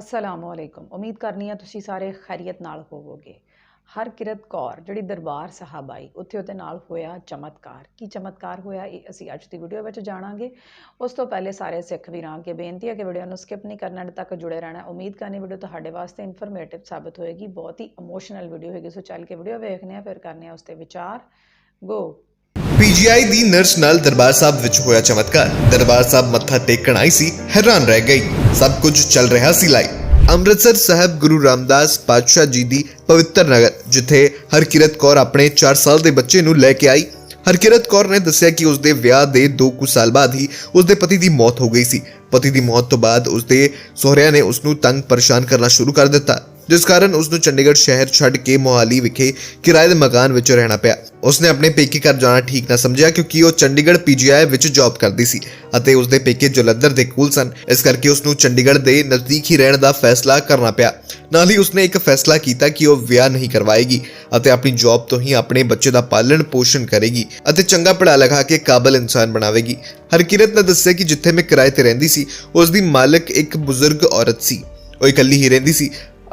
ਅਸਲਾਮੁ ਅਲੈਕੁਮ ਉਮੀਦ ਕਰਨੀ ਆ ਤੁਸੀਂ ਸਾਰੇ ਖੈਰੀਅਤ ਨਾਲ ਹੋਵੋਗੇ। ਹਰਕਿਰਤ ਕੌਰ, ਜਿਹੜੀ ਦਰਬਾਰ ਸਾਹਿਬ ਆਈ, ਉੱਥੇ ਉਹਦੇ ਨਾਲ ਹੋਇਆ ਚਮਤਕਾਰ। ਕੀ ਚਮਤਕਾਰ ਹੋਇਆ, ਇਹ ਅਸੀਂ ਅੱਜ ਦੀ ਵੀਡੀਓ ਵਿੱਚ ਜਾਣਾਂਗੇ। ਉਸ ਤੋਂ ਪਹਿਲੇ ਸਾਰੇ ਸਿੱਖ ਵੀਰਾਂ ਅੱਗੇ ਬੇਨਤੀ ਹੈ ਕਿ ਵੀਡੀਓ ਨੂੰ ਸਕਿਪ ਨਹੀਂ ਕਰਨਾ ਅੰਤ ਤੱਕ ਜੁੜੇ ਰਹਿਣਾ। ਉਮੀਦ ਕਰਨੀ ਵੀਡੀਓ ਤੁਹਾਡੇ ਵਾਸਤੇ ਇਨਫੋਰਮੇਟਿਵ ਸਾਬਤ ਹੋਏਗੀ। ਬਹੁਤ ਹੀ ਇਮੋਸ਼ਨਲ ਵੀਡੀਓ ਹੋਏਗੀ ਸੋ ਚੱਲ ਕੇ ਵੀਡੀਓ ਵੇਖਦੇ ਆ, ਫਿਰ ਕਰਨੇ ਆ ਉਸ ਤੇ ਵਿਚਾਰ। ਗੋ ਪੀਜੀਆਈ ਦੀ ਨਰਸ ਨਾਲ ਦਰਬਾਰ ਸਾਹਿਬ ਵਿੱਚ ਹੋਇਆ ਚਮਤਕਾਰ। ਦਰਬਾਰ ਸਾਹਿਬ ਮੱਥਾ ਟੇਕਣ ਆਈ ਸੀ, ਹੈਰਾਨ ਰਹਿ ਗਈ। ਸਭ ਕੁਝ ਚੱਲ ਰਿਹਾ ਸੀ ਲਾਈਵ। ਅੰਮ੍ਰਿਤਸਰ ਸਾਹਿਬ ਗੁਰੂ ਰਾਮਦਾਸ ਪਾਤਸ਼ਾਹ ਜੀ ਦੀ ਪਵਿੱਤਰ ਨਗਰ, ਜਿੱਥੇ ਹਰਕਿਰਤ ਕੌਰ ਆਪਣੇ 4 ਸਾਲ ਦੇ ਬੱਚੇ ਨੂੰ ਲੈ ਕੇ ਆਈ। ਹਰਕਿਰਤ ਕੌਰ ਨੇ ਦੱਸਿਆ ਕਿ ਉਸਦੇ ਵਿਆਹ ਦੇ 2 ਕੁ ਸਾਲ ਬਾਅਦ ਹੀ ਉਸਦੇ ਪਤੀ ਦੀ ਮੌਤ ਹੋ ਗਈ ਸੀ। ਪਤੀ ਦੀ ਮੌਤ ਤੋਂ ਬਾਅਦ ਉਸਦੇ ਸਹੁਰਿਆਂ ਨੇ ਉਸ ਨੂੰ ਤੰਗ ਪਰੇਸ਼ਾਨ ਕਰਨਾ ਸ਼ੁਰੂ ਕਰ ਦਿੱਤਾ। ਜਿਸ ਕਾਰਨ ਉਸ ਨੂੰ ਚੰਡੀਗੜ੍ਹ ਸ਼ਹਿਰ ਛੱਡ ਕੇ ਮੋਹਾਲੀ ਵਿਖੇ ਕਿਰਾਏ ਦੇ ਮਕਾਨ ਵਿੱਚ ਰਹਿਣਾ ਪਿਆ। ਉਸਨੇ ਆਪਣੇ ਪੇਕੇ ਘਰ ਜਾਣਾ ਠੀਕ ਨਾ ਸਮਝਿਆ ਕਿਉਂਕਿ ਉਹ ਚੰਡੀਗੜ੍ਹ ਪੀਜੀਆਈ ਵਿੱਚ ਜੌਬ ਕਰਦੀ ਸੀ ਅਤੇ ਉਸਦੇ ਪੇਕੇ ਜਲੰਧਰ ਦੇ ਕੋਲ ਸਨ। ਇਸ ਕਰਕੇ ਉਸ ਨੂੰ ਚੰਡੀਗੜ੍ਹ ਦੇ ਨਜ਼ਦੀਕ ਹੀ ਰਹਿਣ ਦਾ ਫੈਸਲਾ ਕਰਨਾ ਪਿਆ। ਨਾਲ ਹੀ ਉਸਨੇ ਇੱਕ ਫੈਸਲਾ ਕੀਤਾ ਕਿ ਉਹ ਵਿਆਹ ਨਹੀਂ ਕਰਵਾਏਗੀ ਅਤੇ ਆਪਣੀ ਜੌਬ ਤੋਂ ਹੀ ਆਪਣੇ ਬੱਚੇ ਦਾ ਪਾਲਣ ਪੋਸ਼ਣ ਕਰੇਗੀ ਅਤੇ ਚੰਗਾ ਪੜਾ ਲਗਾ ਕੇ ਕਾਬਲ ਇਨਸਾਨ ਬਣਾਵੇਗੀ। ਹਰਕਿਰਤ ਨੇ ਦੱਸਿਆ ਕਿ ਜਿੱਥੇ ਮੈਂ ਕਿਰਾਏ ਤੇ ਰਹਿੰਦੀ ਸੀ ਉਸ ਦੀ ਮਾਲਕ ਇੱਕ ਬਜ਼ੁਰਗ ਔਰਤ ਸੀ। ਉਹ ਇਕੱਲੀ ਹੀ ਰਹਿੰਦੀ ਸੀ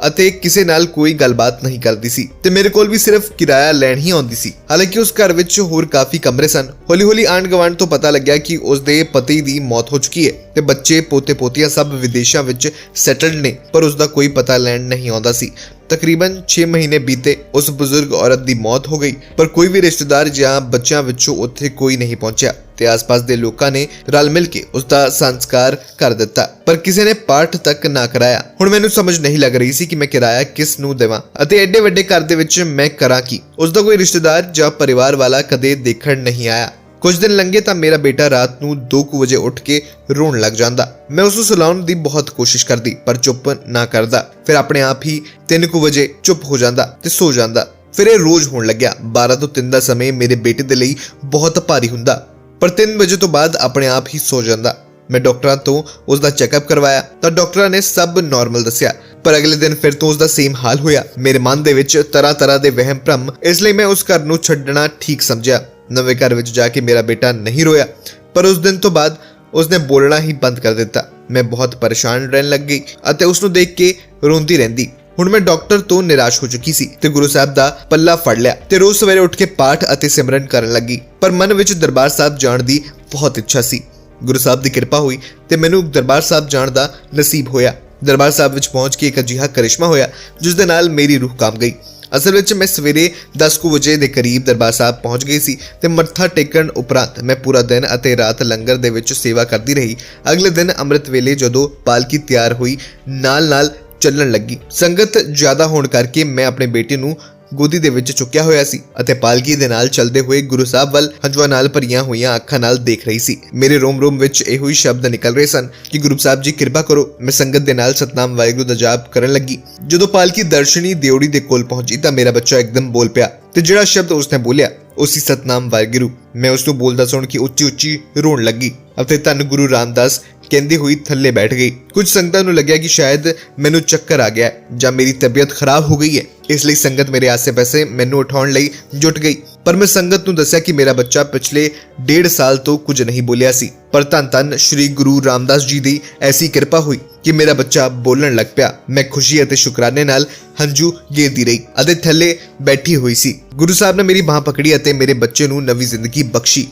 ਅਤੇ ਕਿਸੇ ਨਾਲ ਕੋਈ ਗੱਲਬਾਤ ਨਹੀਂ ਕਰਦੀ ਸੀ। ਤੇ ਮੇਰੇ ਕੋਲ ਵੀ ਸਿਰਫ ਕਿਰਾਇਆ ਲੈਣ ਹੀ ਆਉਂਦੀ ਸੀ। ਹਾਲਾਂਕਿ ਉਸ ਘਰ ਵਿੱਚ ਹੋਰ ਕਾਫੀ ਕਮਰੇ ਸਨ। ਹੌਲੀ-ਹੌਲੀ ਆਂਢ ਗੁਆਂਢ ਤੋਂ ਪਤਾ ਲੱਗਿਆ ਕਿ ਉਸ ਦੇ ਪਤੀ ਦੀ ਮੌਤ ਹੋ ਚੁੱਕੀ ਹੈ ਤੇ ਬੱਚੇ ਪੋਤੇ ਪੋਤੀਆਂ ਸਭ ਵਿਦੇਸ਼ਾਂ ਵਿੱਚ ਸੈਟਲਡ ਨੇ, ਪਰ ਉਸ ਦਾ ਕੋਈ ਪਤਾ ਲੈਣ ਨਹੀਂ ਆਉਂਦਾ ਸੀ। ਤਕਰੀਬਨ 6 ਮਹੀਨੇ ਬੀਤੇ ਉਸ ਬਜ਼ੁਰਗ ਔਰਤ ਦੀ ਮੌਤ ਹੋ ਗਈ, ਪਰ ਕੋਈ ਵੀ ਰਿਸ਼ਤੇਦਾਰ ਜਾਂ ਬੱਚਿਆਂ ਵਿੱਚੋਂ ਉੱਥੇ ਕੋਈ ਨਹੀਂ ਪਹੁੰਚਿਆ। ਤੇ ਆਸ-ਪਾਸ ਦੇ ਲੋਕਾਂ ਨੇ ਰਲ ਮਿਲ ਕੇ ਉਸ ਦਾ ਸੰਸਕਾਰ ਕਰ ਦਿੱਤਾ। ਪਰ ਕਿਸੇ ਨੇ ਪਾਠ ਤੱਕ ਨਾ ਕਰਾਇਆ। ਹੁਣ ਮੈਨੂੰ ਸਮਝ ਨਹੀਂ ਲੱਗ ਰਹੀ ਸੀ ਕਿ ਮੈਂ ਕਿਰਾਇਆ ਕਿਸ ਨੂੰ ਦੇਵਾਂ ਅਤੇ ਐਡੇ ਵੱਡੇ ਘਰ ਦੇ ਵਿੱਚ ਮੈਂ ਕਰਾਂ ਕੀ। ਉਸ ਦਾ ਕੋਈ ਰਿਸ਼ਤੇਦਾਰ ਜਾਂ ਪਰਿਵਾਰ ਵਾਲਾ ਕਦੇ ਦੇਖਣ ਨਹੀਂ ਆਇਆ। ਕੁਝ ਦਿਨ ਲੰਘੇ ਤਾਂ ਮੇਰਾ ਬੇਟਾ ਰਾਤ ਨੂੰ 2 ਵਜੇ ਉੱਠ ਕੇ ਰੋਣ ਲੱਗ ਜਾਂਦਾ। ਮੈਂ ਉਸ ਨੂੰ ਸੁਲਾਉਣ ਦੀ ਬਹੁਤ ਕੋਸ਼ਿਸ਼ ਕਰਦੀ, ਪਰ ਚੁੱਪ ਨਾ ਕਰਦਾ। ਫਿਰ ਆਪਣੇ ਆਪ ਹੀ 3 ਵਜੇ ਚੁੱਪ ਹੋ ਜਾਂਦਾ ਤੇ ਸੋ ਜਾਂਦਾ। ਫਿਰ ਇਹ ਰੋਜ਼ ਹੋਣ ਲੱਗਿਆ। 12 ਤੋਂ 3 ਦਾ ਸਮੇਂ ਮੇਰੇ ਬੇਟੇ ਦੇ ਲਈ ਬਹੁਤ ਭਾਰੀ ਹੁੰਦਾ। ਪਰ 3 ਵਜੇ ਤੋਂ ਬਾਅਦ ਆਪਣੇ ਆਪ ਹੀ ਸੋ ਜਾਂਦਾ। ਮੈਂ ਡਾਕਟਰਾਂ ਤੋਂ ਉਸ ਦਾ ਚੈੱਕਅਪ ਕਰਵਾਇਆ ਤਾਂ ਡਾਕਟਰਾਂ ਨੇ ਸਭ ਨਾਰਮਲ ਦੱਸਿਆ। ਪਰ ਅਗਲੇ ਦਿਨ ਫਿਰ ਤੋਂ ਉਸ ਦਾ ਸੇਮ ਹਾਲ ਹੋਇਆ। ਮੇਰੇ ਮਨ ਦੇ ਵਿੱਚ ਤਰ੍ਹਾਂ ਤਰ੍ਹਾਂ ਦੇ ਵਹਿਮ ਭਰਮ, ਇਸ ਲਈ ਮੈਂ ਉਸ ਘਰ ਨੂੰ ਛੱਡਣਾ ਠੀਕ ਸਮਝਿਆ। ਨਵੇਂ ਘਰ ਵਿੱਚ ਜਾ ਕੇ ਮੇਰਾ ਬੇਟਾ ਨਹੀਂ ਰੋਇਆ। ਪਰ ਉਸ ਦਿਨ ਤੋਂ ਬਾਅਦ ਉਸਨੇ ਬੋਲਣਾ ਹੀ ਬੰਦ ਕਰ ਦਿੱਤਾ। ਮੈਂ ਬਹੁਤ ਪਰੇਸ਼ਾਨ ਰਹਿਣ ਲੱਗੀ ਅਤੇ ਉਸ ਨੂੰ ਦੇਖ ਕੇ ਰੋਂਦੀ ਰਹਿੰਦੀ। ਹੁਣ ਮੈਂ ਡਾਕਟਰ ਤੋਂ ਨਿਰਾਸ਼ ਹੋ ਚੁੱਕੀ ਸੀ ਤੇ ਗੁਰੂ ਸਾਹਿਬ ਦਾ ਪੱਲਾ ਫੜ ਲਿਆ ਤੇ ਰੋਜ਼ ਸਵੇਰੇ ਉੱਠ ਕੇ ਪਾਠ ਅਤੇ ਸਿਮਰਨ ਕਰਨ ਲੱਗੀ। ਪਰ ਮਨ ਵਿੱਚ ਦਰਬਾਰ ਸਾਹਿਬ ਜਾਣ ਦੀ ਬਹੁਤ ਇੱਛਾ ਸੀ। ਗੁਰੂ ਸਾਹਿਬ ਦੀ ਕਿਰਪਾ ਹੋਈ ਤੇ ਮੈਨੂੰ ਦਰਬਾਰ ਸਾਹਿਬ ਜਾਣ ਦਾ ਨਸੀਬ ਹੋਇਆ। ਦਰਬਾਰ ਸਾਹਿਬ ਵਿੱਚ ਪਹੁੰਚ ਕੇ ਇੱਕ ਅਜਿਹਾ ਕਰਿਸ਼ਮਾ ਹੋਇਆ, ਜਿਸ ਦੇ ਨਾਲ ਮੇਰੀ ਰੂਹ ਕਾਮ ਗਈ। ਅਸਲ ਵਿੱਚ ਮੈਂ ਸਵੇਰੇ 10 ਕੁ ਵਜੇ ਦੇ ਕਰੀਬ ਦਰਬਾਰ ਸਾਹਿਬ ਪਹੁੰਚ ਗਈ ਸੀ ਤੇ ਮੱਥਾ ਟੇਕਣ ਉਪਰੰਤ ਮੈਂ ਪੂਰਾ ਦਿਨ ਅਤੇ ਰਾਤ ਲੰਗਰ ਦੇ ਵਿੱਚ ਸੇਵਾ ਕਰਦੀ ਰਹੀ। ਅਗਲੇ ਦਿਨ ਅੰਮ੍ਰਿਤ ਵੇਲੇ ਜਦੋਂ ਪਾਲਕੀ ਤਿਆਰ ਹੋਈ, ਨਾਲ-ਨਾਲ ਚੱਲਣ ਲੱਗੀ। ਸੰਗਤ ਜ਼ਿਆਦਾ ਹੋਣ ਕਰਕੇ ਮੈਂ ਆਪਣੇ ਬੇਟੇ ਨੂੰ ਗੋਦੀ ਦੇ ਵਿੱਚ ਚੁੱਕਿਆ ਹੋਇਆ ਸੀ ਅਤੇ ਪਾਲਕੀ ਦੇ ਨਾਲ ਚੱਲਦੇ ਹੋਏ ਗੁਰੂ ਸਾਹਿਬ ਵੱਲ ਹੰਝੂਆਂ ਨਾਲ ਭਰੀਆਂ ਹੋਈਆਂ ਅੱਖਾਂ ਨਾਲ ਦੇਖ ਰਹੀ ਸੀ। ਮੇਰੇ ਰੋਮ-ਰੋਮ ਵਿੱਚ ਇਹੋ ਹੀ ਸ਼ਬਦ ਨਿਕਲ ਰਹੇ ਸਨ ਕਿ ਗੁਰੂ ਸਾਹਿਬ ਜੀ, ਕਿਰਪਾ ਕਰੋ, ਮੈਂ ਸੰਗਤ ਦੇ ਨਾਲ ਸਤਨਾਮ ਵਾਹਿਗੁਰੂ ਦਾ ਜਾਪ ਕਰਨ ਲੱਗੀ। ਜਦੋਂ ਪਾਲਕੀ ਦਰਸ਼ਨੀ ਦਿਉੜੀ ਦੇ ਕੋਲ ਪਹੁੰਚੀ ਤਾਂ ਮੇਰਾ ਬੱਚਾ ਇੱਕਦਮ ਬੋਲ ਪਿਆ। ਤੇ ਜਿਹੜਾ ਸ਼ਬਦ ਉਸਨੇ ਬੋਲਿਆ, ਉਸੇ ਸਤਨਾਮ ਵਾਹਿਗੁਰੂ। ਮੈਂ ਉਸ ਨੂੰ ਬੋਲਦਾ ਸੁਣ ਕੇ ਉੱਚੀ ਉੱਚੀ ਰੋਣ ਲੱਗੀ ਅਤੇ ਧੰਨ ਗੁਰੂ ਰਾਮਦਾਸ ਕਹਿੰਦੀ ਹੋਈ ਥੱਲੇ ਬੈਠ ਗਈ। ਕੁਝ ਸੰਗਤਾਂ ਨੂੰ ਲੱਗਿਆ ਕਿ ਸ਼ਾਇਦ ਮੈਨੂੰ ਚੱਕਰ ਆ ਗਿਆ ਜਾਂ ਮੇਰੀ ਤਬੀਅਤ ਖਰਾਬ ਹੋ ਗਈ ਹੈ। ਇਸ ਲਈ ਸੰਗਤ ਮੇਰੇ ਆਸੇ-ਪਾਸੇ ਮੈਨੂੰ ਉਠਾਉਣ ਲਈ ਜੁਟ ਗਈ। ਪਰ ਮੈਂ ਸੰਗਤ ਨੂੰ ਦੱਸਿਆ ਕਿ ਮੇਰਾ ਬੱਚਾ ਪਿਛਲੇ ਡੇਢ ਸਾਲ ਤੋਂ ਕੁਝ ਨਹੀਂ ਬੋਲਿਆ ਸੀ। ਪਰ ਧੰਨ ਧੰਨ ਸ੍ਰੀ ਗੁਰੂ ਰਾਮਦਾਸ ਜੀ ਦੀ ਐਸੀ ਕਿਰਪਾ ਹੋਈ ਕਿ ਮੇਰਾ ਬੱਚਾ ਬੋਲਣ ਲੱਗ ਪਿਆ। ਮੈਂ ਖੁਸ਼ੀ ਅਤੇ ਸ਼ੁਕਰਾਨੇ ਨਾਲ ਹੰਝੂ ਗੇਰਦੀ ਰਹੀ ਅਤੇ ਥੱਲੇ ਬੈਠੀ ਹੋਈ ਸੀ। ਗੁਰੂ ਸਾਹਿਬ ਨੇ ਮੇਰੀ ਬਾਹ ਪਕੜੀ ਅਤੇ ਮੇਰੇ ਬੱਚੇ ਨੂੰ ਨਵੀਂ ਜ਼ਿੰਦਗੀ ਬਖਸ਼ੀ।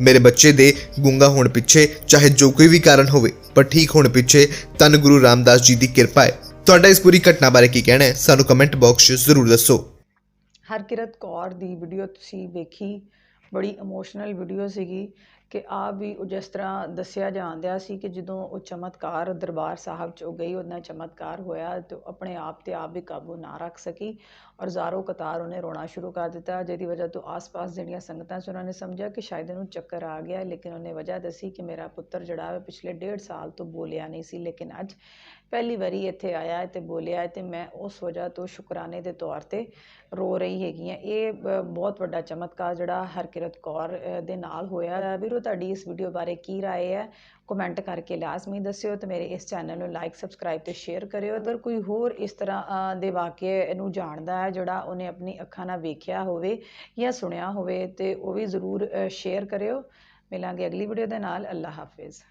ਮੇਰੇ ਬੱਚੇ ਦੇ ਗੁੰਗਾ ਹੋਣ ਪਿੱਛੇ, ਚਾਹੇ ਜੋ ਕੋਈ ਵੀ ਕਾਰਨ ਹੋਵੇ, ਪਰ ਠੀਕ ਹੋਣ ਪਿੱਛੇ ਤਨ ਗੁਰੂ ਰਾਮਦਾਸ ਜੀ ਦੀ ਕਿਰਪਾ ਹੈ। ਤੁਹਾਡਾ ਇਸ ਪੂਰੀ ਘਟਨਾ ਬਾਰੇ ਕੀ ਕਹਿਣਾ ਹੈ? ਸਾਨੂੰ ਕਮੈਂਟ ਬਾਕਸ 'ਚ ਜ਼ਰੂਰ ਦੱਸੋ। ਹਰਕਿਰਤ ਕੌਰ ਦੀ ਵੀਡੀਓ ਤੁਸੀਂ ਵੇਖੀ, ਬੜੀ ਇਮੋਸ਼ਨਲ ਵੀਡੀਓ ਸੀਗੀ। ਕਿ ਆ ਵੀ ਉਹ ਜਿਸ ਤਰ੍ਹਾਂ ਦੱਸਿਆ ਜਾਣ ਜਾਂਦਿਆ ਸੀ ਕਿ ਜਦੋਂ ਉਹ ਚਮਤਕਾਰ ਦਰਬਾਰ ਸਾਹਿਬ 'ਚ ਉਹ ਗਈ, ਉਹਦਾ ਚਮਤਕਾਰ ਹੋਇਆ ਅਤੇ ਉਹ ਆਪਣੇ ਆਪ ਤੇ ਆਪ ਵੀ ਕਾਬੂ ਨਾ ਰੱਖ ਸਕੀ ਔਰ ਜ਼ਾਰੋ ਕਤਾਰ ਉਹਨੇ ਰੋਣਾ ਸ਼ੁਰੂ ਕਰ ਦਿੱਤਾ ਜਿਹਦੀ ਵਜ੍ਹਾ ਤੋਂ ਆਸ-ਪਾਸ ਜਿਹੜੀਆਂ ਸੰਗਤਾਂ ਸੀ, ਉਹਨਾਂ ਨੇ ਸਮਝਿਆ ਕਿ ਸ਼ਾਇਦ ਇਹਨੂੰ ਚੱਕਰ ਆ ਗਿਆ, ਲੇਕਿਨ ਉਹਨੇ ਵਜ੍ਹਾ ਦੱਸੀ ਕਿ ਮੇਰਾ ਪੁੱਤਰ ਜਿਹੜਾ ਪਿਛਲੇ ਡੇਢ ਸਾਲ ਤੋਂ ਬੋਲਿਆ ਨਹੀਂ ਸੀ, ਲੇਕਿਨ ਅੱਜ ਪਹਿਲੀ ਵਾਰੀ ਇੱਥੇ ਆਇਆ ਹੈ ਤੇ ਬੋਲਿਆ ਹੈ ਤੇ ਮੈਂ ਉਸ ਵਜ੍ਹਾ ਤੋਂ ਸ਼ੁਕਰਾਨੇ ਦੇ ਤੌਰ ਤੇ ਰੋ ਰਹੀ ਹੈਗੀ ਆ ਇਹ ਬ- ਬਹੁਤ ਵੱਡਾ ਚਮਤਕਾਰ ਜਿਹੜਾ ਹਰਕਿਰਤ ਕੌਰ ਦੇ ਨਾਲ ਹੋਇਆ ਹੈ। ਵੀਰੋ ਤੁਹਾਡੀ ਇਸ ਵੀਡੀਓ ਬਾਰੇ ਕੀ ਰਾਏ ਹੈ ਕਮੈਂਟ ਕਰਕੇ ਲਾਜ਼ਮੀ ਦੱਸਿਓ ਤੇ ਮੇਰੇ ਇਸ ਚੈਨਲ ਨੂੰ ਲਾਈਕ ਸਬਸਕ੍ਰਾਈਬ ਤੇ ਸ਼ੇਅਰ ਕਰਿਓ। ਅਗਰ ਕੋਈ ਹੋਰ ਇਸ ਤਰ੍ਹਾਂ ਦੇ ਵਾਕਿਏ ਨੂੰ ਜਾਣਦਾ ਹੈ, ਜਿਹੜਾ ਉਹਨੇ ਆਪਣੀ ਅੱਖਾਂ ਨਾਲ ਵੇਖਿਆ ਹੋਵੇ ਜਾਂ ਸੁਣਿਆ ਹੋਵੇ ਤੇ ਉਹ ਵੀ ਜ਼ਰੂਰ ਸ਼ੇਅਰ ਕਰਿਓ। ਮਿਲਾਂਗੇ ਅਗਲੀ ਵੀਡੀਓ ਦੇ ਨਾਲ। ਅੱਲਾ ਹਾਫਿਜ਼।